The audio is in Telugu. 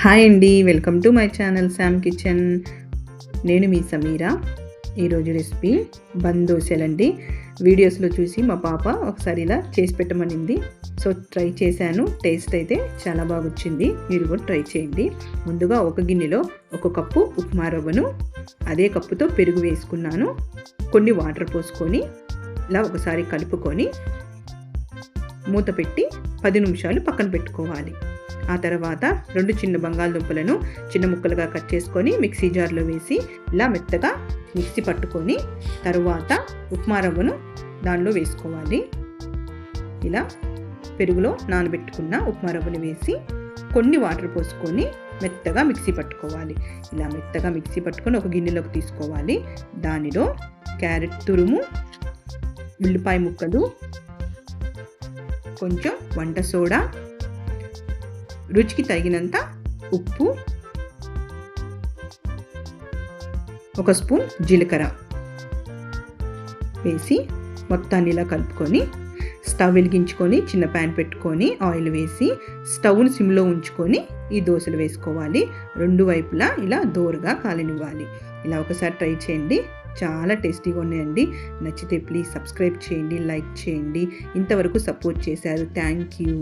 హాయ్ అండి welcome to my channel Sam kitchen. నేను మీ సమీరా. ఈరోజు రెసిపీ బన్ వీడియోస్లో చూసి మా పాప ఒకసారి ఇలా చేసి పెట్టమనింది. సో ట్రై చేశాను. టేస్ట్ అయితే చాలా బాగా వచ్చింది మీరు కూడా ట్రై చేయండి. ముందుగా ఒక గిన్నెలో ఒక కప్పు ఉప్మా రవ్వను అదే కప్పుతో పెరుగు వేసుకున్నాను. కొన్ని వాటర్ పోసుకొని ఇలా ఒకసారి కలుపుకొని మూత పెట్టి పది నిమిషాలు పక్కన పెట్టుకోవాలి. ఆ తర్వాత రెండు చిన్న బంగాళదుంపలను చిన్న ముక్కలుగా కట్ చేసుకొని మిక్సీ జార్లో వేసి ఇలా మెత్తగా మిక్సీ పట్టుకొని తరువాత ఉప్మా రవ్వను దానిలో వేసుకోవాలి. ఇలా పెరుగులో నానబెట్టుకున్న ఉప్మా రవ్వను వేసి కొన్ని వాటర్ పోసుకొని మెత్తగా మిక్సీ పట్టుకోవాలి. ఇలా మెత్తగా మిక్సీ పట్టుకొని ఒక గిన్నెలోకి తీసుకోవాలి. దానిలో క్యారెట్ తురుము ఉల్లిపాయ ముక్కలు కొంచెం వంట సోడా రుచికి తగినంత ఉప్పు ఒక స్పూన్ జీలకర్ర వేసి మొత్తాన్ని ఇలా కలుపుకొని స్టవ్ వెలిగించుకొని చిన్న ప్యాన్ పెట్టుకొని ఆయిల్ వేసి స్టవ్ను సిమ్లో ఉంచుకొని ఈ దోశలు వేసుకోవాలి. రెండు వైపులా ఇలా దోరగా కాలనివ్వాలి. ఇలా ఒకసారి ట్రై చేయండి. చాలా టేస్టీగా ఉన్నాయండి. నచ్చితే ప్లీజ్ సబ్స్క్రైబ్ చేయండి లైక్ చేయండి. ఇంతవరకు సపోర్ట్ చేశారు. Thank you.